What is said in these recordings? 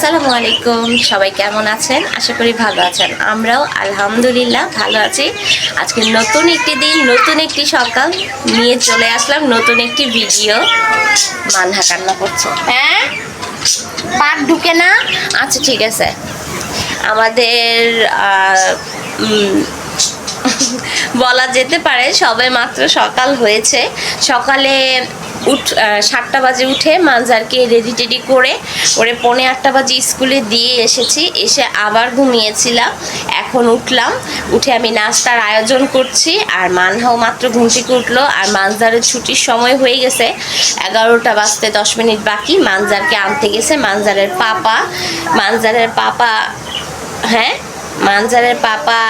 আসসালামু আলাইকুম। সবাই কেমন আছেন? আশা করি ভালো আছেন। আমরাও আলহামদুলিল্লাহ ভালো আছি। আজকে নতুন একটি দিন, নতুন একটি সকাল নিয়ে চলে আসলাম, নতুন একটি ভিডিও। মানহা কান্না করছে। হ্যাঁ? পাট ঢুকে না? আচ্ছা ঠিক আছে। আমাদের বলা যেতে পারে সবে মাত্র সকাল হয়েছে। সকালে উঠ সাতটা বাজে উঠে মানজারকে রেডি টেডি করে ওরে পৌনে আটটা বাজে স্কুলে দিয়ে এসেছি, এসে আবার ঘুমিয়েছিলাম, এখন উঠলাম, উঠে আমি নাস্তার আয়োজন করছি আর মানহাও মাত্র ঘুম থেকে উঠল আর মানজারের ছুটির সময় হয়ে গেছে, এগারোটা বাজতে দশ মিনিট বাকি, মানজারকে আনতে গেছে মানজারের পাপা মানজারের পাপা হ্যাঁ? মানজারের পাপা,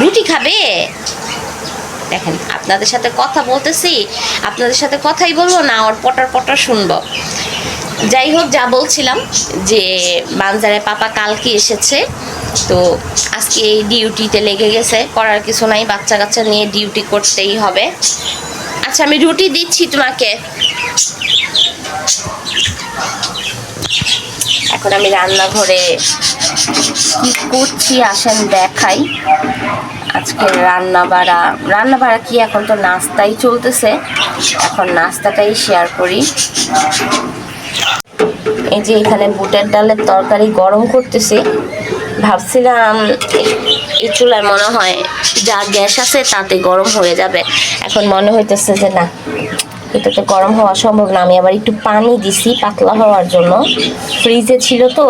রুটি খাবে? দেখেন, আপনাদের সাথে কথা বলতেছি, আপনাদের সাথে কথাই বলব না ওর পটার পটার শুনব। যাই হোক, যা বলছিলাম যে বানজারে পাপা কালকে এসেছে, তো আজকে এই ডিউটিতে লেগে গেছে, করার কিছু নাই বাচ্চা কাচ্চা নিয়ে ডিউটি করতেই হবে। আচ্ছা আমি রুটি দিচ্ছি তোমাকে। এখন আমি রান্নাঘরে কি করছি আসেন দেখাই। আজকে রান্না বাড়া রান্না বাড়া কি এখন তো নাস্তাই চলতেছে। এখন নাস্তাটাই শেয়ার করি। এই যে এখানে বুটের ডালের তরকারি গরম করতেছি। ভাবছিলাম এই চুলায় মনে হয় যা গ্যাস আছে তাতে গরম হয়ে যাবে। এখন মনে হইতেছে যে না এটাতে গরম হওয়া সম্ভব না, আমি আবার একটু পানি দিছি পাতলা হওয়ার জন্য। ফ্রিজে ছিল তো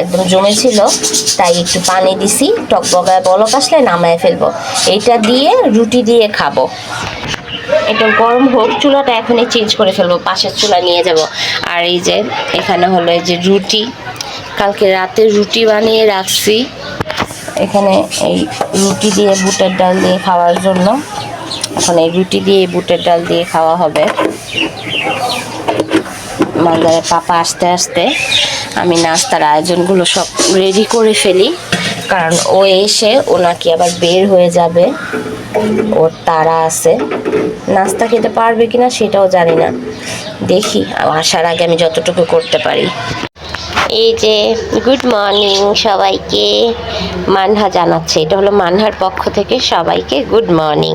একদম জমে ছিল তাই একটু পানি দিছি, টক বগায় বলক আসলে নামায় ফেলব। এইটা দিয়ে রুটি দিয়ে খাব। একটু গরম হোক, চুলাটা এখনই চেঞ্জ করে ফেলব, পাশের চুলা নিয়ে যাব। আর এই যে, এখানে হলো এই যে রুটি, কালকে রাতে রুটি বানিয়ে রাখছি। এখানে এই রুটি দিয়ে, বুটের ডাল দিয়ে খাওয়ার জন্য। এখন এই রুটি দিয়ে, বুটের ডাল দিয়ে খাওয়া হবে। মালদারের পাপা আসতে আসতে আমি নাস্তার আয়োজনগুলো সব রেডি করে ফেলি। কারণ ও এসে ও নাকি আবার বের হয়ে যাবে। ওর তারা আছে। নাস্তা খেতে পারবে কিনা সেটাও জানি না। দেখি, আসার আগে আমি যতটুকু করতে পারি। এই যে গুড মর্নিং সবাইকে। মানহা জানাচ্ছে, এটা হলো মানহার পক্ষ থেকে সবাইকে গুড মর্নিং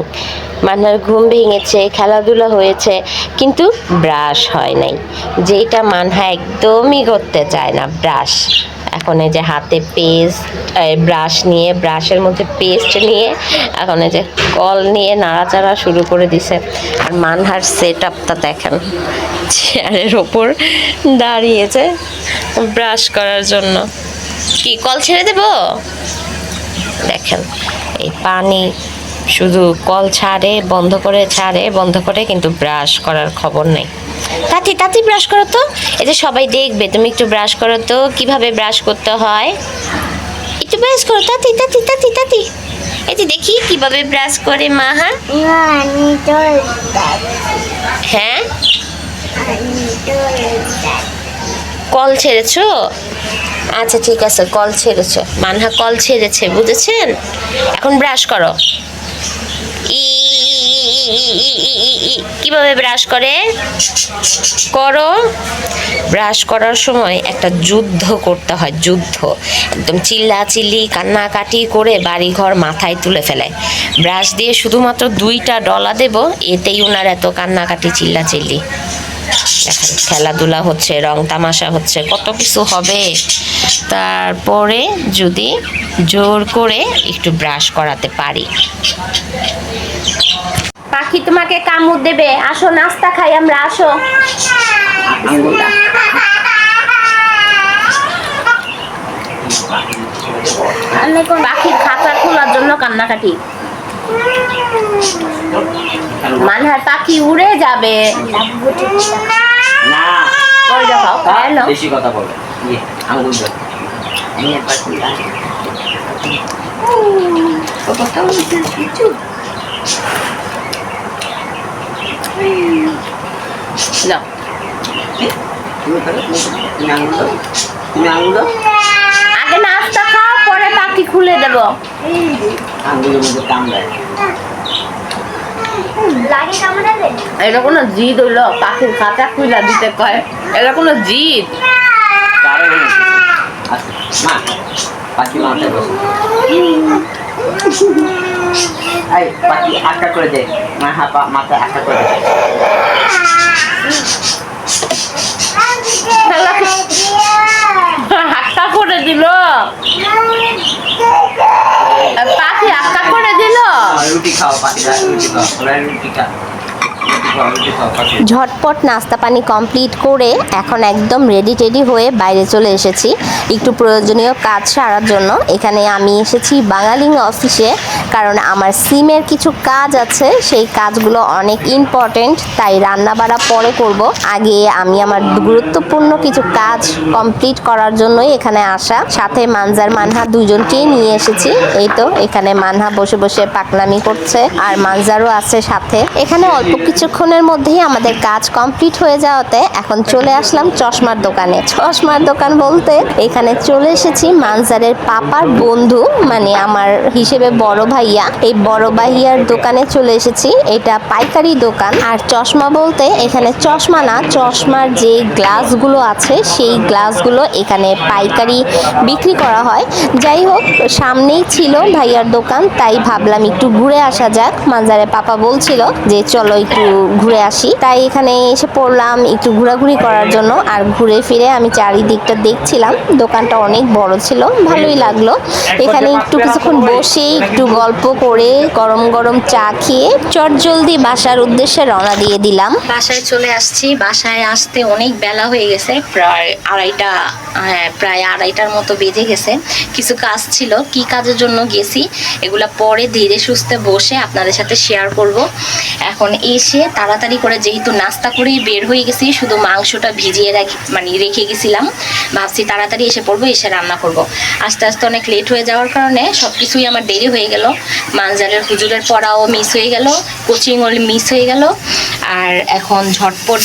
মানহার ঘুম ভেঙেছে, খেলাধুলা হয়েছে, কিন্তু ব্রাশ হয় নাই। যেটা মানহা একদমই করতে চায় না ব্রাশ এখন এই যে হাতে পেস্ট ব্রাশ নিয়ে ব্রাশের মধ্যে পেস্ট নিয়ে, এখন এই যে কল নিয়ে নাড়াচাড়া শুরু করে দিছে। আর মানহার সেট আপটা দেখেন চেয়ারের ওপর দাঁড়িয়েছে ব্রাশ করার জন্য। কি, কল ছেড়ে দেব? দেখেন, এই পানি শুধু কল ছাড়ে, বন্ধ করে ছাড়ে, বন্ধ করে কিন্তু ব্রাশ করার খবর নেই। তাতি তাতি ব্রাশ করো তো। এই যে সবাই দেখবে, তুমি একটু ব্রাশ করো তো, কীভাবে ব্রাশ করতে হয়। একটু ব্রাশ করো, তাতি তাতি তাতি তাতি। এই যে দেখি, কীভাবে ব্রাশ করে মা হ্যাঁ? হ্যাঁ কল ছেড়েছো? আচ্ছা ঠিক আছে, কল ছেড়েছো। মানহা কল ছেড়েছে, বুঝেছেন? এখন ব্রাশ করো। কীভাবে ব্রাশ করে? করো। ব্রাশ করার সময় একটা যুদ্ধ করতে হয়, যুদ্ধ। একদম চিল্লা চিল্লি কান্নাকাটি করে বাড়ি ঘর মাথায় তুলে ফেলে। ব্রাশ দিয়ে শুধুমাত্র দুইটা ডলা দেব, এতেই ওনার এত কান্নাকাটি চিল্লা চিল্লি দেখেন খেলাধুলা হচ্ছে রং তামাশা হচ্ছে কত কিছু হবে। তারপরে যদি জোর করে একটু ব্রাশ করাতে পারি। পাখি তোমাকে কামড় দেবে। আসো নাস্তা খাই আমরা আসো। পাখির খাঁচা খোলার জন্য কান্নাকাটি। মানহার পাখি উড়ে যাবে। না। ওই দেখো হ্যালো। বেশি কথা বলে। ইয়ে আঙ্গুল ধরে। নিয়ে পাখি আসে। নাও তুমি করো, তুমি করো, তুমি আঙ্গুল ধরো, তুমি আঙ্গুল ধরো। আগে নাস্তা খাও পরে পাখি খুলে দেবো। আঙ্গুলের মধ্যে কামড়ায়। এটা কোনো জিদ হইল পাখির খাঁচা খুলে দিতে কয়। এটা কোনো জিদ। আচ্ছা, মা পাখি মাথায় বসে। পাখি আটকা করে দে। মা হাপা মাথায় আটকা করে দে। হাক্কা করে দিল? পাখি হাতটা করে দিল? রুটি খাও পাখিরা রুটি খাও রুটি খাও পাখি ঝটপট নাস্তা পানি কমপ্লিট করে এখন একদম রেডি টেডি হয়ে বাইরে চলে এসেছি। একটু প্রয়োজনীয় কাজ সারার জন্য। এখানে আমি এসেছি বাঙালিং অফিসে, কারণ আমার সিমের কিছু কাজ আছে। সেই কাজগুলো অনেক ইম্পর্টেন্ট তাই রান্না বাড়া পরে করব। আগে আমি আমার গুরুত্বপূর্ণ কিছু কাজ কমপ্লিট করার জন্যই এখানে আসা। সাথে মানজার মানহা দুজনকেই নিয়ে এসেছি। এই তো, এখানে মানহা বসে বসে পাকনামি করছে, আর মানজারও আছে সাথে। এখানে অল্প কিছুক্ষণের মধ্যেই আমাদের কাজ কমপ্লিট হয়ে যাওয়াতে এখন চলে আসলাম চশমার দোকানে। চশমার দোকান বলতে এখানে চলে এসেছি মানজারের পাপার বন্ধু মানে আমার হিসেবে বড় ভাইয়া। এই বড় ভাইয়ার দোকানে চলে এসেছি, এটা পাইকারি দোকান। আর চশমা বলতে এখানে চশমা না, চশমার যে গ্লাসগুলো আছে, সেই গ্লাসগুলো এখানে পাইকারি বিক্রি করা হয়। যাই হোক, সামনেই ছিল ভাইয়ার দোকান, তাই ভাবলাম একটু ঘুরে আসা যাক। মানজারে পাপা বলছিল যে, চলো একটু ঘুরে আসি। তাই এখানে এসে পড়লাম একটু ঘোরাঘুরি করার জন্য। আর ঘুরে ফিরে আমি চারিদিকটা দেখছিলাম। দোকানটা অনেক বড় ছিল, ভালোই লাগল। এখানে একটু কিছুক্ষণ বসে একটু গল্প করে, গরম গরম চা খেয়ে চটজলদি বাসার উদ্দেশ্যে রওনা দিয়ে দিলাম। বাসায় চলে আসছি। বাসায় আসতে অনেক বেলা হয়ে গেছে। প্রায় আড়াইটা হ্যাঁ প্রায় আড়াইটার মতো বেজে গেছে। কিছু কাজ ছিল। কি কাজের জন্য গেছি? এগুলা পরে ধীরে সুস্থে বসে আপনাদের সাথে শেয়ার করব। এখন এসে তাড়াতাড়ি করে যেহেতু নাস্তা করেই বের হয়ে গেছি, শুধু মাংসটা ভিজিয়ে রাখি মানে রেখে গেছিলাম। ভাবছি তাড়াতাড়ি এসে পড়ব, এসে রান্না করব। আস্তে আস্তে অনেক লেট হয়ে যাওয়ার কারণে সব কিছুই আমার দেরি হয়ে গেল। মানজারের হুজুরের পড়াও মিস হয়ে গেল কোচিংও মিস হয়ে গেল। আর এখন ঝটপট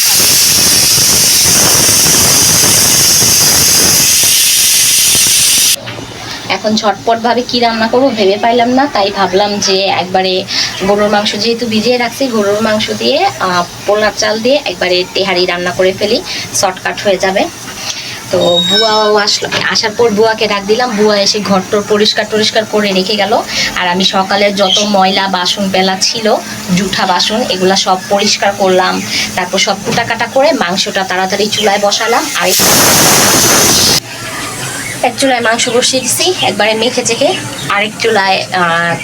এখন ঝটপট ভাবে কি রান্না করব ভেবে পাইলাম না, তাই ভাবলাম যে একবারে গরুর মাংস যেহেতু ভিজিয়ে রাখছি, গরুর মাংস দিয়ে পোলার চাল দিয়ে একবারে তেহারি রান্না করে ফেলি, শর্টকাট হয়ে যাবে। তো বুয়াও আসলো। আসার পর বুয়াকে ডাক দিলাম, বুয়া এসে ঘরটর পরিষ্কার টরিষ্কার করে রেখে গেল। আর আমি সকালে যত ময়লা বাসন পেলা ছিল, জুঠা বাসন, এগুলা সব পরিষ্কার করলাম। তারপর সব কুটাকাটা করে মাংসটা তাড়াতাড়ি চুলায় বসালাম। আর এক চুলায় মাংস বসিয়ে দিছি, একবারে মেখে চেখে আরেক চুলায়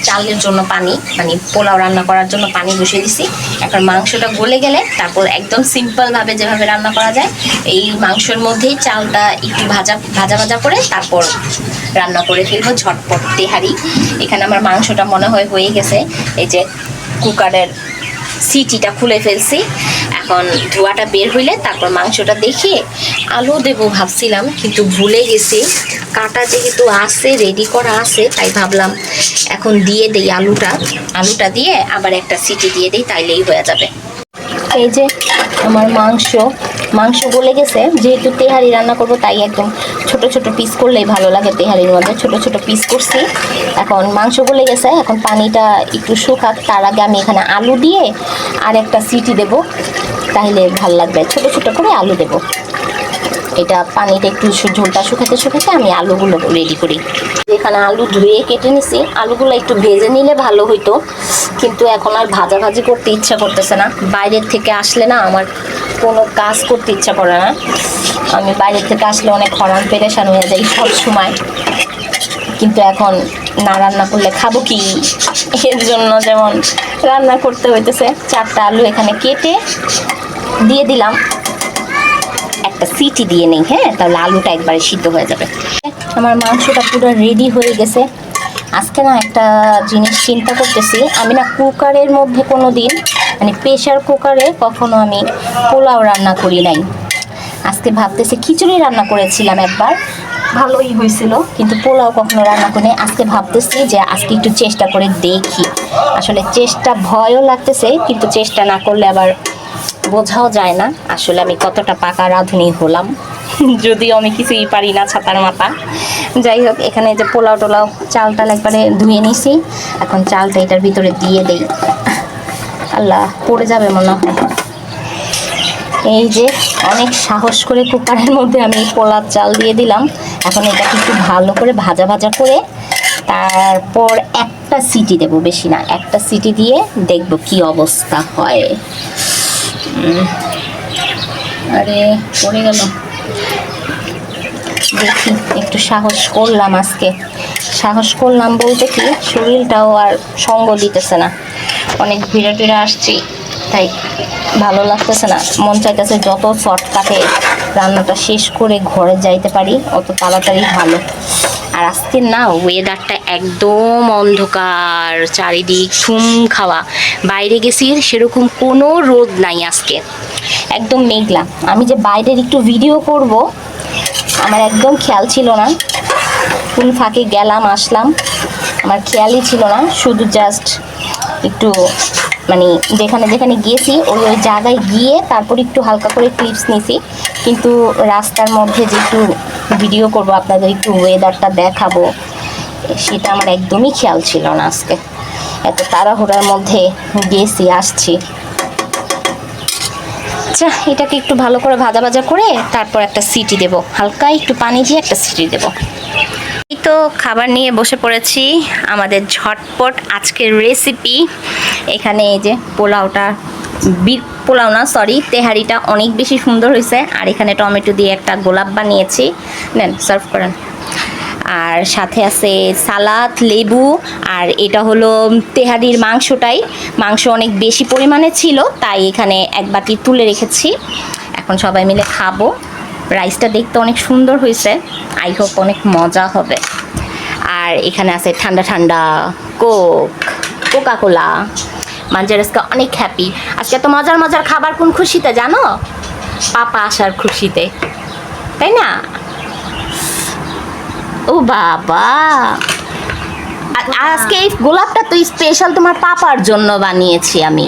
চালের জন্য পানি মানে পোলাও রান্না করার জন্য পানি বসিয়ে দিছি। এখন মাংসটা গলে গেলে তারপর একদম সিম্পলভাবে যেভাবে রান্না করা যায়, এই মাংসের মধ্যেই চালটা একটু ভাজা ভাজা ভাজা করে তারপর রান্না করে ফেলব ঝটপট তেহারি। এখানে আমার মাংসটা মনে হয় হয়ে গেছে, এই যে কুকারের সিটিটা খুলে ফেলছি। এখন ধোয়াটা বের হইলে তারপর মাংসটা দেখে আলু দেবো ভাবছিলাম, কিন্তু ভুলে গেছি। কাটা যেহেতু আছে রেডি করা আছে, তাই ভাবলাম এখন দিয়ে দেই আলুটা। আলুটা দিয়ে আবার একটা সিটি দিয়ে দিই, তাইলেই হয়ে যাবে। এই যে আমার মাংস মাংস গলে গেছে। যেহেতু তেহারি রান্না করব, তাই একদম ছোট ছোট পিস করলেই ভালো লাগে তেহারির মধ্যে। ছোট ছোট পিস করছি। এখন মাংস গলে গেছে। এখন পানিটা একটু শুকাক। তার আগে আমি এখানে আলু দিয়ে আর একটা সিটি দেব। তাহলে ভালো লাগবে। ছোট ছোট করে আলু দেব। এটা পানিটা একটু ঝোলটা শুকাতে শুকাতে আমি আলুগুলো রেডি করি। এখানে আলু ধুয়ে কেটে নিছি। আলুগুলো একটু ভেজে নিলে ভালো হইতো। কিন্তু এখন আর ভাজাভাজি করতে ইচ্ছা করতেছে না। বাইরের থেকে আসলে না আমার কোনো কাজ করতে ইচ্ছা করে না। আমি বাইরের থেকে আসলে অনেক হরান পেরেশান হয়ে যাই সব সময় কিন্তু এখন না রান্না করলে খাব কি? এর জন্য যেমন রান্না করতে হইতেছে, চারটা আলু এখানে কেটে দিয়ে দিলাম। সিটি দিয়ে নেই হ্যাঁ? তাহলে আলুটা একবারে সিদ্ধ হয়ে যাবে। আমার মাংসটা পুরো রেডি হয়ে গেছে। আজকে না একটা জিনিস চিন্তা করতেছি, আমি না কুকারের মধ্যে কোনো দিন মানে প্রেশার কুকারে কখনো আমি পোলাও রান্না করি নাই। আজকে ভাবতেছি খিচুড়ি রান্না করেছিলাম একবার, ভালোই হয়েছিল, কিন্তু পোলাও কখনো রান্না করি আজকে ভাবতেছি যে আজকে একটু চেষ্টা করে দেখি। আসলে চেষ্টা ভয়ও লাগতেছে, কিন্তু চেষ্টা না করলে আবার বোঝাও যায় না। আসলে আমি কতটা পাকা রাঁধুনি হলাম। যদিও আমি কিছুই পারি না ছাতার মাথা যাই হোক, এখানে যে পোলাও টোলাও চাল টাল একবারে ধুয়ে নিছি। এখন চালটা এটার ভিতরে দিয়ে দেই। আল্লাহ, পড়ে যাবে মনে হয়। এই যে, অনেক সাহস করে কুকারের মধ্যে আমি পোলার চাল দিয়ে দিলাম। এখন এটাকে একটু ভালো করে ভাজা ভাজা করে তারপর একটা সিটি দেব, বেশি না। একটা সিটি দিয়ে দেখব কি অবস্থা হয়। আরে, পড়ে গেল। দেখি, একটু সাহস করলাম আজকে। সাহস করলাম বলতে কি, শরীরটাও আর সঙ্গ দিতেছে না। অনেক ভিড়ে টিড়ে আসছি, তাই ভালো লাগতেছে না। মন চাইতেছে যত শর্টকাটে রান্নাটা শেষ করে ঘরে যাইতে পারি, অত তাড়াতাড়ি ভালো। আর আজকে না ওয়েদারটা একদম অন্ধকার, চারিদিক ঠুম খাওয়া বাইরে গেছি, সেরকম কোনো রোদ নাই আজকে। একদম মেঘলা। আমি যে বাইরের একটু ভিডিও করব, আমার একদম খেয়াল ছিল না। কোন ফাঁকে গেলাম, আসলাম। আমার খেয়ালই ছিল না, শুধু জাস্ট একটু মানে যেখানে যেখানে গিয়েছি, ওই ওই জায়গায় গিয়ে তারপর একটু হালকা করে ক্লিপস নিছি। কিন্তু রাস্তার মধ্যে যে একটু ভিডিও করব, আপনাদের একটু ওয়েদারটা দেখাবো। সেটা আমার একদমই খেয়াল ছিল না আজকে। এত তাড়াহুড়ার মধ্যে গেছি, আসছি। আচ্ছা এটাকে একটু ভালো করে ভাজা ভাজা করে তারপর একটা সিটি দেব। হালকা একটু পানি দিয়ে একটা সিটি দেব। এই তো খাবার নিয়ে বসে পড়েছি। আমাদের ঝটপট আজকের রেসিপি এখানে এই যে পোলাওটা বি- পোলাও না সরি তেহারিটা অনেক বেশি সুন্দর হয়েছে। আর এখানে টমেটো দিয়ে একটা গোলাপ বানিয়েছি। নেন সার্ভ করেন। আর সাথে আছে সালাদ, লেবু, আর এটা হলো তেহারির মাংসটাই। মাংস অনেক বেশি পরিমাণে ছিল, তাই এখানে এক বাটি তুলে রেখেছি। এখন সবাই মিলে খাব। রাইসটা দেখতে অনেক সুন্দর হয়েছে। আই হোপ অনেক মজা হবে। আর এখানে আছে ঠান্ডা ঠান্ডা কোক কোকা কোলা মাঞ্জার আজকে অনেক হ্যাপি আজকে তো মজার মজার খাবার কোন খুশিতে জানো? পাপা আসার খুশিতে। তাই না? ও বাবা। আজকে এই গোলাপটা তো স্পেশাল তোমার পাপার জন্য বানিয়েছি আমি।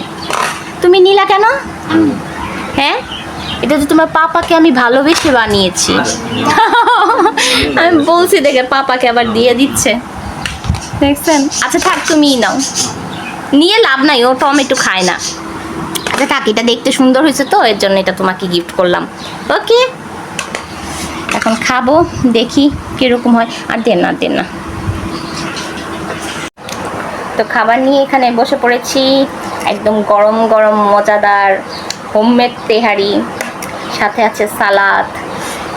তুমি নিলা কেন? হ্যাঁ? এটা তো তোমার পাপাকে আমি ভালোবেসে বানিয়েছি। আমি বলছি দেখে পাপাকে আবার দিয়ে দিচ্ছে। দেখছেন? আচ্ছা থাক, তুমিই নাও। নিয়ে লাভ নাই, ও টমেটো খায় না। আচ্ছা থাক, এটা দেখতে সুন্দর হয়েছে তো, এর জন্য এটা তোমাকে গিফট করলাম। ওকে এখন খাব, দেখি কীরকম হয়। আর দেন না দেন না। তো খাবার নিয়ে এখানে বসে পড়েছি, একদম গরম গরম মজাদার হোমমেড তেহারি, সাথে আছে সালাদ,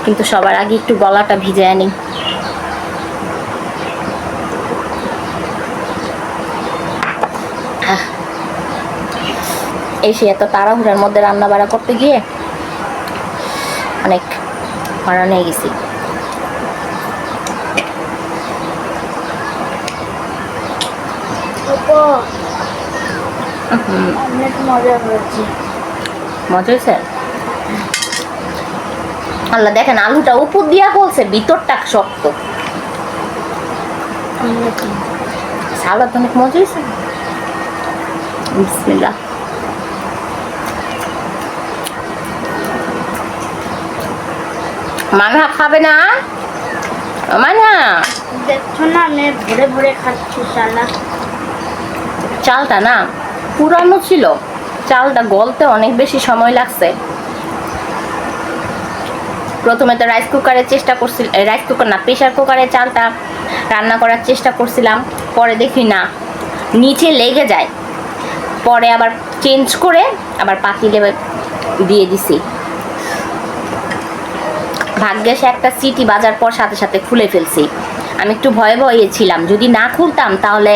কিন্তু সবার আগে একটু গলাটা ভিজে আনি এসে এত তাড়াহুড়ার মধ্যে রান্না বাড়া করতে গিয়ে অনেক হরান হয়ে গেছি। মজা হয়েছে। আল্লাহ দেখেন আলুটা উপর দিয়া বলছে ভিতরটা শক্ত। সালাদ অনেক মজা হয়েছে। বিসমিল্লাহ। মানা খাবে না? মানা। দেখছ না আমি ভরে ভরে খাচ্ছি সালা চালটা না পুরানো ছিল। চালটা গলতে অনেক বেশি সময় লাগছে। প্রথমে তো রাইস কুকারে চেষ্টা করছি রাইস কুকার না প্রেশার কুকারে চালটা রান্না করার চেষ্টা করছিলাম পরে দেখি না। নিচে লেগে যায়। পরে আবার চেঞ্জ করে আবার পাতিলে দিয়ে দিছি। ভাগ্যে সে একটা সিটি বাজার পর সাথে সাথে খুলে ফেলছি। আমি একটু ভয়ে ভয়ে ছিলাম, যদি না খুলতাম তাহলে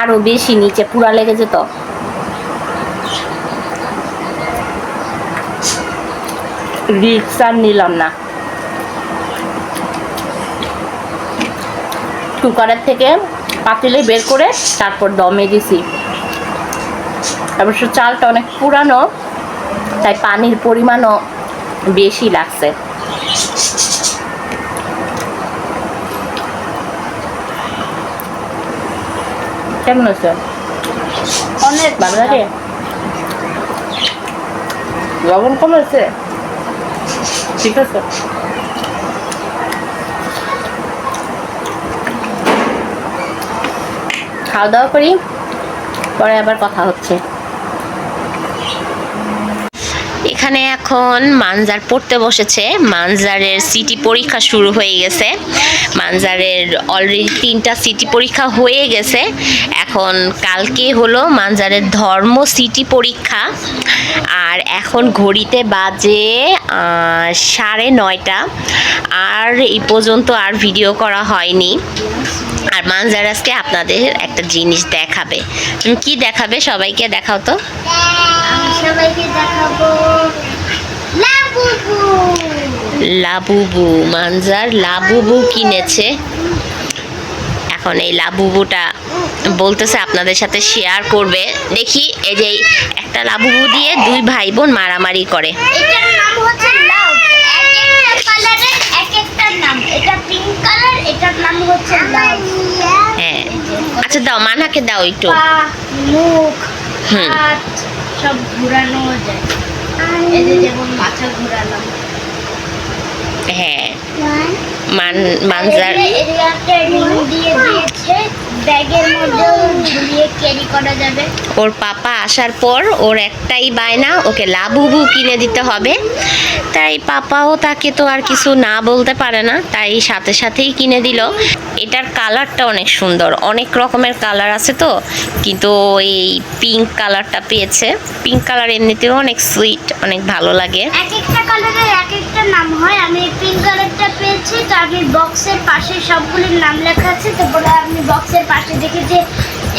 আরও বেশি নিচে পুরা লেগে যেত। রিক্স আর নিলাম না। কুকারের থেকে পাতিলে বের করে তারপর দমে দিছি অবশ্য চালটা অনেক পুরানো, তাই পানির পরিমাণও বেশি লাগছে। কেমন আছে অনেক ভালো লাগে লবণ কম আছে ঠিক আছে। খাওয়া দাওয়া করি পরে আবার কথা হচ্ছে। এখানে এখন মানজার পড়তে বসেছে। মানজারের সিটি পরীক্ষা শুরু হয়ে গেছে। মানজারের অলরেডি তিনটা সিটি পরীক্ষা হয়ে গেছে। এখন কালকে হলো মানজারের ধর্ম সিটি পরীক্ষা। আর এখন ঘড়িতে বাজে সাড়ে নয়টা। আর এই পর্যন্ত আর ভিডিও করা হয়নি। আর মানজার আজকে আপনাদের একটা জিনিস দেখাবে। কি দেখাবে সবাইকে দেখাও তো। সবাইকে দেখাবো। লাবুবু। লাবুবু মানজার লাবুবু কিনেছে। এখন এই লাবুবুটা বলতেছে আপনাদের সাথে শেয়ার করবে। দেখি এই যে একটা লাবুবু দিয়ে দুই ভাই বোন মারামারি করে। এটার নাম হচ্ছে লাভ এক একটা কালারের এক একটা নাম। এটা পিঙ্ক কালার এটার নাম হচ্ছে লাভ হ্যাঁ। আচ্ছা দাও মানাকে দাও একটু। মুখ। হাত সব ঘোরানো যায়। এই যে যেমন মাথা ঘোরালাম। হ্যাঁ। মান মানজার দিয়ে দিয়েছে। ব্যাগের মধ্যেও ঝুলিয়ে ক্যারি করা যাবে। ওর পাপা আসার পর ওর একটাই বায়না ওকে লাবুবু কিনে দিতে হবে। তাই পাপাও তাকে তো আর কিছু না বলতে পারে না তাই সাথে সাথেই কিনে দিল। এটার কালারটা অনেক সুন্দর অনেক রকমের কালার আছে তো কিন্তু এই পিঙ্ক কালারটা পেয়েছে। পিঙ্ক কালার এমনিতেও অনেক সুইট অনেক ভালো লাগে। এক একটা কালারের এক একটা নাম হয়। আমি পিঙ্ক কালারটা পেয়েছি তো আমি বক্সের পাশে সবগুলির নাম লেখা আছে তারপরে আমি বক্সের পাশে দেখেছি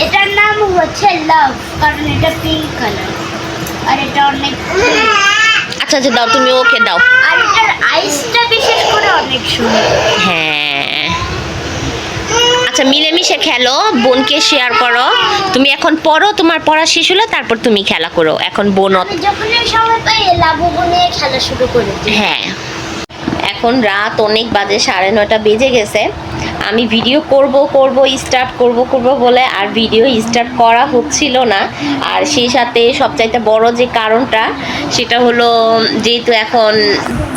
এটার নাম হচ্ছে লাভ কারণ এটা পিঙ্ক কালার আর এটা অনেক আচ্ছা আচ্ছা দাও তুমি ওকে দাও। আর এটার আইসটা বিশেষ করে অনেক সুন্দর। হ্যাঁ। আচ্ছা মিলেমিশে খেলো বোনকে শেয়ার করো। তুমি এখন পড়ো তোমার পড়া শেষ হলো তারপর তুমি খেলা করো। এখন বোন যখন সময় পাই লাবুবু নিয়ে খেলা শুরু করে হ্যাঁ। এখন রাত অনেক বাজে, সাড়ে নটা বেজে গেছে। আমি ভিডিও করব করব স্টার্ট করব করব বলে আর ভিডিও স্টার্ট করা হচ্ছিল না। আর সেই সাথে সবচাইতে বড় যে কারণটা, সেটা হলো, যেহেতু এখন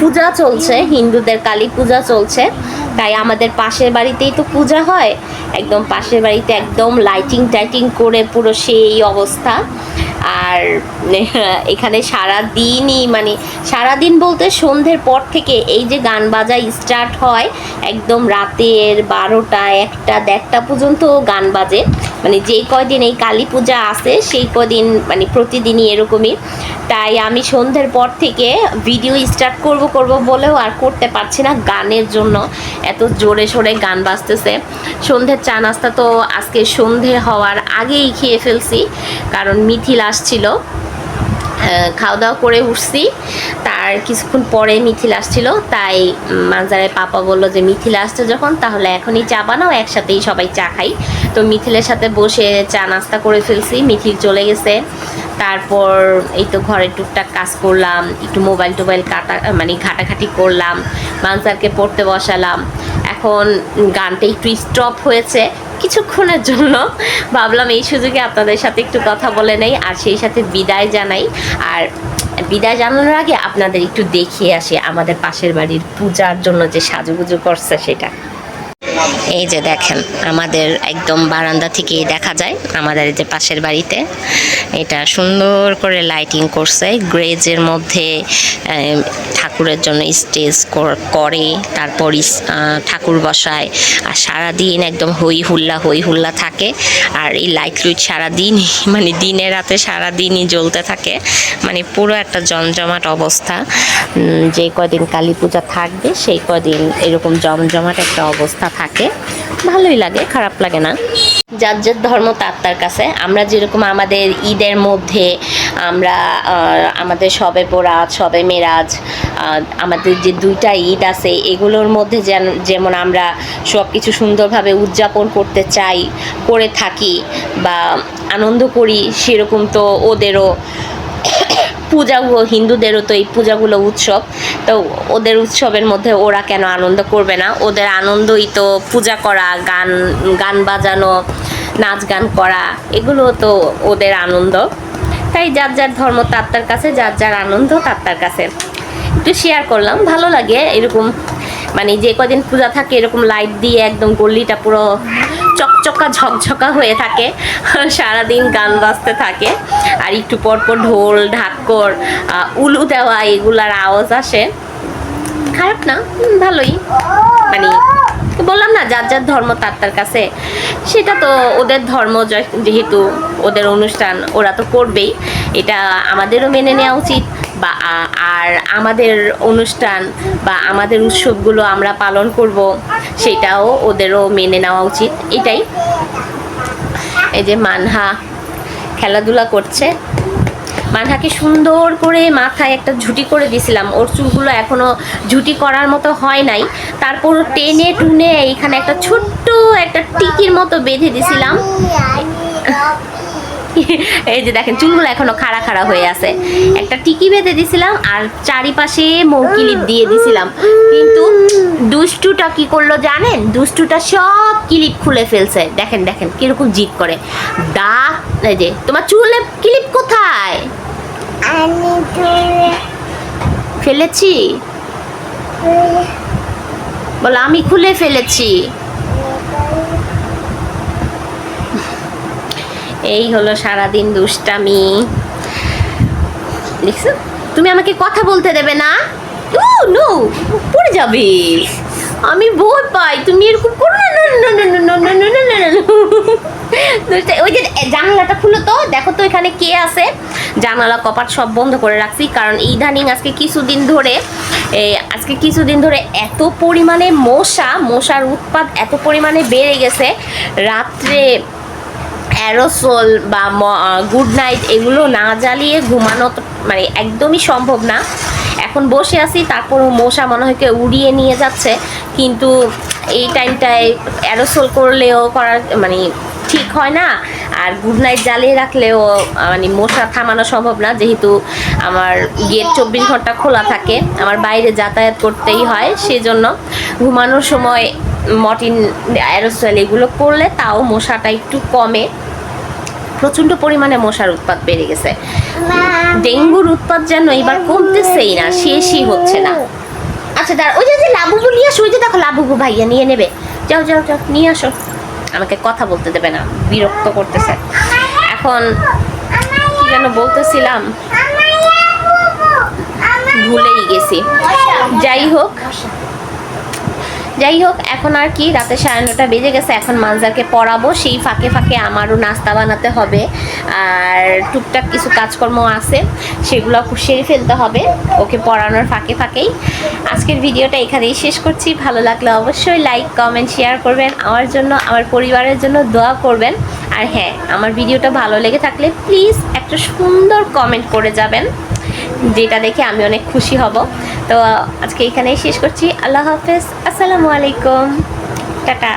পূজা চলছে, হিন্দুদের কালী পূজা চলছে, তাই আমাদের পাশের বাড়িতেই তো পূজা হয়। একদম পাশের বাড়িতে একদম লাইটিং টাইটিং করে পুরো সেই অবস্থা। আর, এখানে সারা দিনই মানে সারা দিন বলতে সন্ধ্যের পর থেকে এই যে গান বাজা স্টার্ট হয়, একদম রাতের বারোটা, একটা দেড়টা পর্যন্ত গান বাজে। মানে যেই কদিন এই কালী পূজা আসে সেই কদিন মানে প্রতিদিনই এরকমই। তাই আমি সন্ধ্যের পর থেকে ভিডিও স্টার্ট করব করব বলেও আর করতে পারছি না গানের জন্য। এত জোরে সোরে গান বাজতেছে। সন্ধ্যের চা নাস্তা তো আজকে সন্ধে হওয়ার আগেই খেয়ে ফেলছি, কারণ মিথিল আসছিল। খাওয়া দাওয়া করে উঠছি। তার কিছুক্ষণ পরে মিথিল আসছিল। তাই মানজারের পাপা বলল যে, মিথিল, আসছে যখন? তাহলে এখনই চা বানাও, একসাথেই সবাই চা খাই। তো মিথিলের সাথে বসে চা নাস্তা করে ফেলছি। মিথিল চলে গেছে। তারপর এই তো ঘরে টুকটাক কাজ করলাম, একটু মোবাইল টোবাইল কাটা মানে ঘাটাঘাটি করলাম, মানজারকে পড়তে বসালাম। এখন গানটা একটু স্টপ হয়েছে। কিছুক্ষণের জন্য ভাবলাম এই সুযোগে আপনাদের সাথে একটু কথা বলে নেই, আর সেই সাথে বিদায় জানাই। আর বিদায় জানানোর আগে আপনাদের একটু দেখিয়ে আসি আমাদের পাশের বাড়ির পূজার জন্য যে সাজুগুজু করছে সেটা। এই যে দেখেন, আমাদের একদম বারান্দা থেকেই দেখা যায় আমাদের যে পাশের বাড়িতে। এটা সুন্দর করে লাইটিং করছে, গ্রেজের মধ্যে ঠাকুরের জন্য স্টেজ করে তারপর ঠাকুর বসায়, আর সারাদিন একদম হই হুল্লা হই হুল্লা থাকে। আর এই লাইট লুইট সারাদিন মানে দিনে রাতে সারাদিনই জ্বলতে থাকে। মানে পুরো একটা জমজমাট অবস্থা। যে কদিন কালী পূজা থাকবে, সেই কদিন এরকম জমজমাট একটা অবস্থা থাকে। ভালোই লাগে, খারাপ লাগে না। যার যার ধর্ম তার তার কাছে। আমরা যেরকম আমাদের ঈদের মধ্যে আমরা আমাদের সবে বরাত, সবে মেরাজ আমাদের যে দুইটা ঈদ আছে, এগুলোর মধ্যে যেন, যেমন আমরা সব কিছু সুন্দরভাবে উদযাপন করতে চাই, করে থাকি বা আনন্দ করি, সেরকম তো ওদেরও পূজাগুলো, হিন্দুদেরও তো এই পূজাগুলো উৎসব। তো ওদের উৎসবের মধ্যে ওরা কেন আনন্দ করবে না? ওদের আনন্দই তো পূজা করা, গান গান বাজানো, নাচ গান করা, এগুলো তো ওদের আনন্দ। তাই যার যার ধর্ম তার তার কাছে, যার যার আনন্দ তার তার কাছে। একটু শেয়ার করলাম, ভালো লাগে এরকম। মানে যে কদিন পূজা থাকে এরকম লাইট দিয়ে একদম গল্লিটা পুরো চকচকা ঝকঝকা হয়ে থাকে। সারাদিন গান বাজতে থাকে। আর একটু পর পর ঢোল ঢাক্কর উলু দেওয়া, এগুলার আওয়াজ আসে। খারাপ না ভালোই। মানে বললাম না, যার যার ধর্ম তার তার কাছে। সেটা তো ওদের ধর্ম যেহেতু ওদের অনুষ্ঠান, ওরা তো করবেই। এটা আমাদেরও মেনে নেওয়া উচিত। বা আর আমাদের অনুষ্ঠান বা আমাদের উৎসবগুলো আমরা পালন করব, সেটাও ওদেরও মেনে নেওয়া উচিত। এটাই। এই যে মানহা খেলাধুলা করছে। মানহাকে সুন্দর করে মাথায় একটা ঝুটি করে দিছিলাম ওর চুলগুলো এখনও ঝুটি করার মতো হয় নাই। তারপর টেনে টুনে এখানে একটা ছোট্ট একটা টিকির মতো বেঁধে দিছিলাম এই যে দেখেন চুলগুলো এখনও খাড়া খাড়া হয়ে আছে। একটা টিকি বেঁধে দিছিলাম আর চারিপাশে মৌকিলিপ দিয়ে দিছিলাম। কিন্তু দুষ্টুটা কি করল জানেন? দুষ্টুটা সব ক্লিপ খুলে ফেলছে। দেখেন দেখেন কীরকম জিদ করে। দাঁত এই যে তোমার চুলে ক্লিপ কোথায়? আমি ফেলেছি? বলো আমি খুলে ফেলেছি। এই হলো সারাদিন দুষ্টামি দেখছ তুমি আমাকে কথা বলতে দেবে না নো পড়ে যাবে আমি ভয় পাই তুমি এরকম করো না না না না না না না না না ওই যে জানালাটা খুলো তো দেখো তো এখানে কে আছে জানালা কপাট সব বন্ধ করে রাখছি কারণ ইদানিং আজকে কিছুদিন ধরে আজকে কিছুদিন ধরে এত পরিমাণে মশা মশার উৎপাদ এত পরিমাণে বেড়ে গেছে রাত্রে অ্যারোসোল বা গুড নাইট এগুলো না জ্বালিয়ে ঘুমানো মানে একদমই সম্ভব না। এখন বসে আছি, তারপর মশা মনে হয় উড়িয়ে নিয়ে যাচ্ছে। কিন্তু এই টাইমটায় অ্যারোসোল করলেও করার মানে ঠিক হয় না। আর গুড নাইট জ্বালিয়ে রাখলেও মানে মশা থামানো সম্ভব না। যেহেতু আমার গেট চব্বিশ ঘণ্টা খোলা থাকে, আমার বাইরে যাতায়াত করতেই হয়। সেজন্য ঘুমানোর সময় মর্টিন অ্যারোসেল এগুলো করলে তাও মশাটা একটু কমে। প্রচণ্ড পরিমাণে মশার উৎপাত বেড়ে গেছে। ডেঙ্গুর উৎপাত যেন এবার কমতেছেই না, শেষই হচ্ছে না। আচ্ছা দাঁড়া ওই যে লাবুবু নিয়ে আসো, ওই যে দেখো লাবুবু ভাইয়া, নিয়ে নেবে। যাও যাও যাও, নিয়ে আসো। আমাকে কথা বলতে দেবে না, বিরক্ত করতেছে। এখন কি যেন বলতেছিলাম? ভুলেই গেছি। যাই হোক যাই হোক এখন আর কি, রাতে সাড়ে নটা বেজে গেছে, এখন মানজারকে পড়াবো, সেই ফাঁকে ফাঁকে আমারও নাস্তা বানাতে হবে, আর টুকটাক কিছু কাজকর্ম আছে, সেগুলো সেরে ফেলতে হবে, ওকে পড়ানোর ফাঁকে ফাঁকেই। আজকের ভিডিওটা এখানেই শেষ করছি, ভালো লাগলে অবশ্যই লাইক কমেন্ট শেয়ার করবেন, আমার জন্য, আমার পরিবারের জন্য দোয়া করবেন, আর হ্যাঁ আমার ভিডিওটা ভালো লেগে থাকলে প্লিজ একটা সুন্দর কমেন্ট করে যাবেন, যেটা দেখে আমি অনেক খুশি হব। তো আজকে এখানেই শেষ করছি। আল্লাহ হাফেজ। আসসালামু আলাইকুম। টাটা।